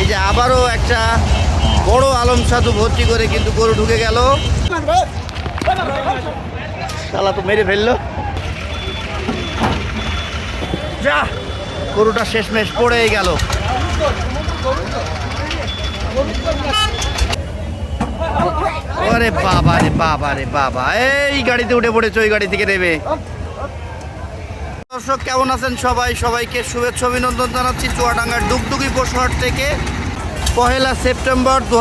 এই যে আবারও একটা বড় আলম সাধু ভর্তি করে কিন্তু গরু ঢুকে গেল। শালা তো মেরে ফেলল। যা, গরুটা শেষমেশ পড়েই গেল। ওরে বাবা রে বাবা রে, বাবা। এই গাড়িতে উঠে পড়েছে ওই গাড়ি থেকে নেবে দর্শক, কেমন আছেন সবাই? সবাইকে শুভেচ্ছা, অভিনন্দন জানাচ্ছি চুয়াডাঙ্গার ডুগডুগি পশুহাট থেকে পহেলা সেপ্টেম্বর দু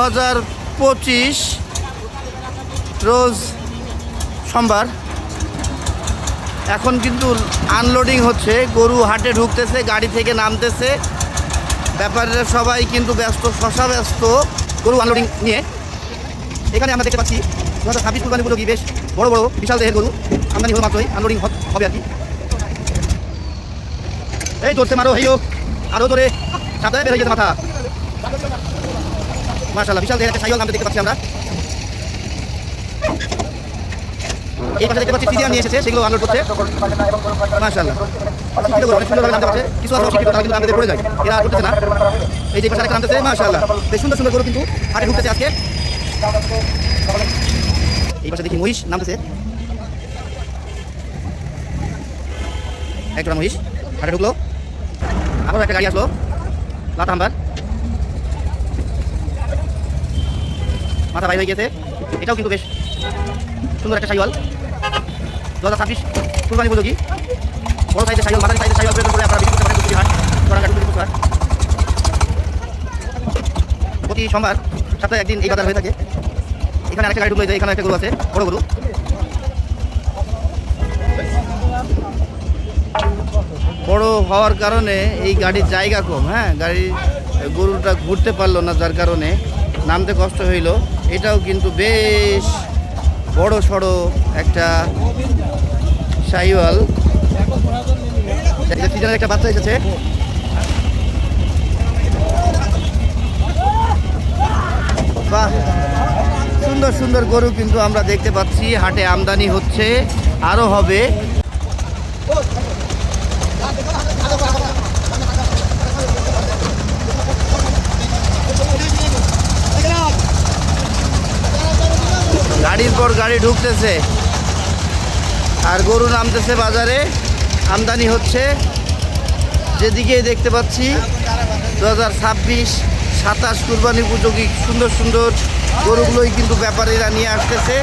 পঁচিশ, রোজ সোমবার। এখন কিন্তু আনলোডিং হচ্ছে, গরু হাটে ঢুকতেছে, গাড়ি থেকে নামতেছে। ব্যাপারীরা সবাই কিন্তু ব্যস্ত, শশা ব্যস্ত, গরু আনলোডিং নিয়ে। এখানে আমরা দেখতে পাচ্ছি দু হাজার ছাব্বিশ কুরবানি উপযোগী বেশ বড় বড়, বিশাল দেহের গরু। আমদানি হলো মাত্রই, আনলোডিং হবে আর কি। এই ধরতে মারো হেইও আরও ধরে। সাবধানে বের হয়ে গেছে মাথা। বিশাল একটা সাইকেল দেখতে পাচ্ছি আমরা। এই পাশে দেখতে পাচ্ছি নিয়ে এসেছে, সেগুলো আনলোড করছে। শিক্ষিত অনেক সুন্দরভাবে পারছে। কিছু আছে তারা কিন্তু পড়ে যায়। এরা আর না। এই যে পাশে আরেকটা নামতেছে বেশ সুন্দর সুন্দর গরু কিন্তু হাটে ঢুকতেছে আজকে। এই পাশে দেখি মহিষ নামতেছে। একটা মহিষ হাটে ঢুকলো। আবার একটা গাড়ি আসলো। লাতা হাম্বার। মাথা বাইরে হয়ে গেছে এটাও কিন্তু বেশ সুন্দর একটা সাইওয়াল। দু হাজার ছাব্বিশ, কুরবানি উপযোগী। বড় সাইজের সাইওয়াল, মাঝারি সাইজের সাইওয়াল করে আপনারা বিক্রি করতে পারেন কুচবিহার চড়াঙ্গা টুকুরি কুচবিহার প্রতি সোমবার সপ্তাহে একদিন এই বাজার হয়ে থাকে। এখানে একটা গাড়ি ঢুকলো এখানে একটা গরু আছে, বড় গরু। বড় হওয়ার কারণে এই গাড়ির জায়গা কম হ্যাঁ? গাড়ি গরুটা ঘুরতে পারল না যার কারণে নামতে কষ্ট হইল। এটাও কিন্তু বেশ বড় সড়ো একটা সাইওয়াল। একটা বাচ্চা এসেছে। বাহ! সুন্দর সুন্দর গরু কিন্তু আমরা দেখতে পাচ্ছি। হাটে আমদানি হচ্ছে, আরও হবে। গাড়ির পর গাড়ি ঢুকতেছে। আর গরু নামতেছে বাজারে। আমদানি হচ্ছে। যেদিকে দেখতে পাচ্ছি দু হাজার ছাব্বিশ সাতাশ কুরবানি উপযোগী, সুন্দর সুন্দর গরুগুলোই কিন্তু ব্যাপারীরা নিয়ে আসতেছে।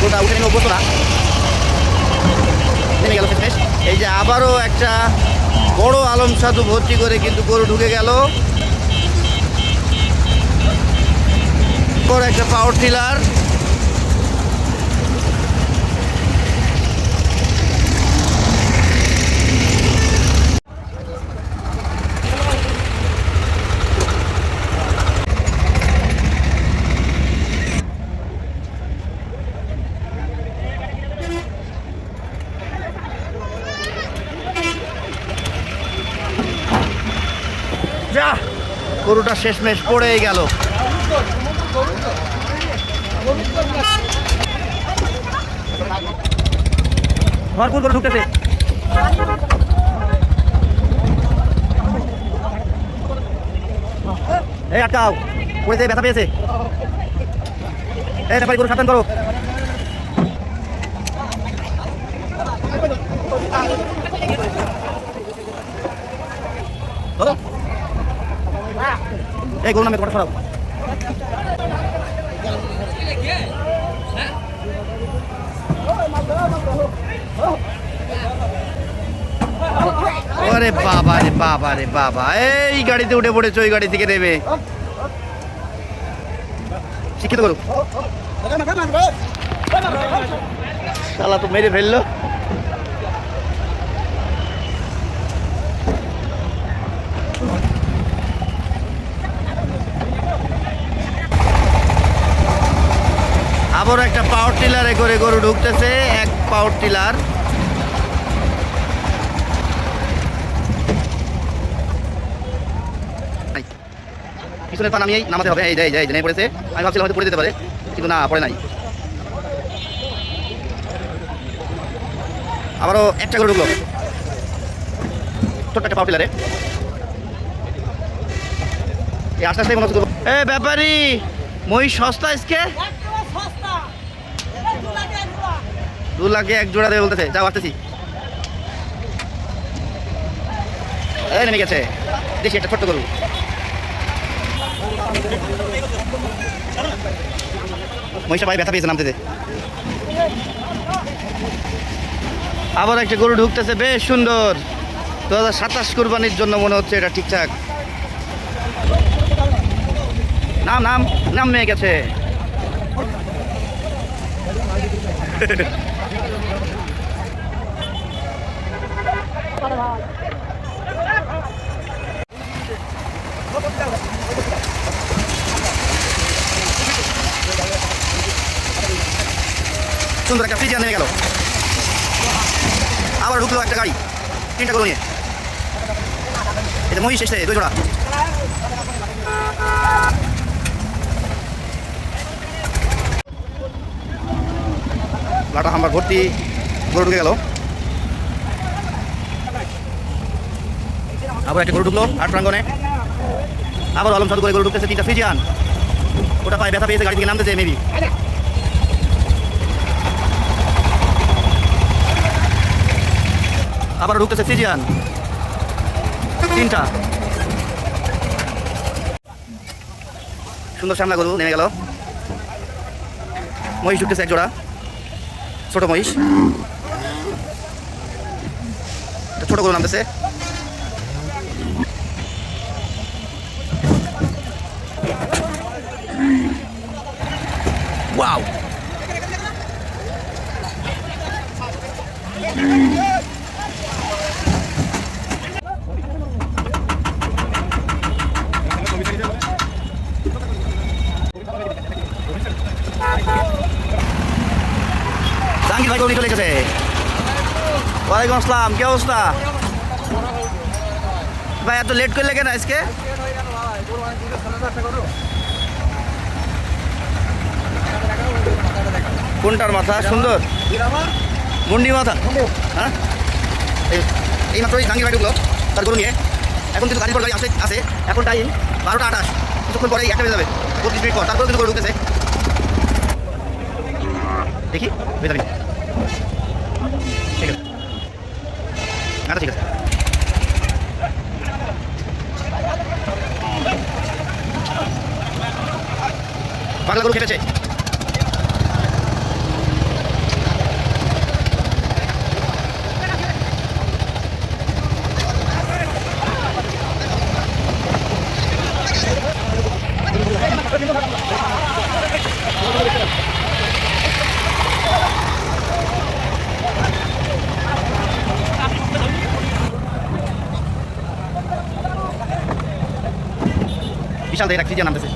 গোটা এই যে আবারও একটা বড় আলম সাধু ভর্তি করে কিন্তু গরু ঢুকে গেল। বড় একটা পাওয়ার টিলার গরুটা শেষমেশ পড়েই গেল। ভরপুর করে ঢুকতেছে? এই আটকাও। পড়েছে ব্যথা পেয়েছে? এই ব্যাপারি গরু সাবধান করো। এই গরু নামে কটা সরাও। ওরে বাবা রে বাবা রে বাবা। এই গাড়িতে উঠে পড়েছে ওই গাড়ি থেকে নেবে শিক্ষিত করুক শালা, তো মেরে ফেলল। আবারও একটা পাওয়ার টিলারে করে গরু ঢুকতেছে, এক পাওয়ার টিলার পিছনের পা নামিয়েই নামাতে হবে। এই যে এই যে পড়েছে। আমি ভাবছিলাম হয়তো পড়ে যেতে পারে, কিন্তু না, পড়ে নাই। আবারও একটা করে ঢুকলো। ছোট্ট একটা পাওয়ার আস্তে আস্তে মহিষ সস্তা এক জোড়া। দেবে বলতেছে। গেছে। একটা ছোট্ট গরু। মহিষা ভাই ব্যথা পেয়েছে নামতেছে আবার একটা গরু ঢুকতেছে বেশ সুন্দর। দু হাজার সাতাশ কোরবানির জন্য মনে হচ্ছে এটা ঠিকঠাক। নাম নাম নাম মেয়ে গেছে। একটা ফ্রিজিয়ান নেমে গেল। আবার ঢুকলো একটা গাড়ি। তিনটা গরু নিয়ে। এটা মহিষ এসে দুই জোড়া। লাটা হাম্বার ভর্তি, গরু ঢুকে গেল। আবার একটা গরু ঢুকলো, আট প্রাঙ্গনে আবার আলম সাধু করে গরু ঢুকতেছে, তিনটা ফ্রিজিয়ান ওটা পায়ে ব্যথা পেয়েছে, গাড়ি থেকে নামতেছে মেবি আবার ঢুকতেছে ফ্রিজিয়ান তিনটা। সুন্দর সামলা গরু নেমে গেল। মহিষ ঢুকতেছে এক জোড়া। ছোট মহিষ। ছোট গরু নামতেছে। ওয়ালাইকুম আসসালাম, কি অবস্থা? ভাই, এত লেট করলে কেন আজকে? কোনটার মাথা? সুন্দর। মুন্ডি মাথা। হ্যাঁ? এই- মাত্র এই ভাই ঢুকলো তার গরু নিয়ে। এখন কিন্তু গাড়ি পর গাড়ি আসে আসে। এখন টাইম বারোটা আঠাশ। কিছুক্ষণ পরে একটা বেজে যাবে। পঁচিশ মিনিট পর। তারপরে কিন্তু গরু ঢুকেছে। দেখি বেজাবি ঠিক আছে আচ্ছা ঠিক আছে গরু খেটেছে বিশাল দেখে রাখছি যে নামতেছে।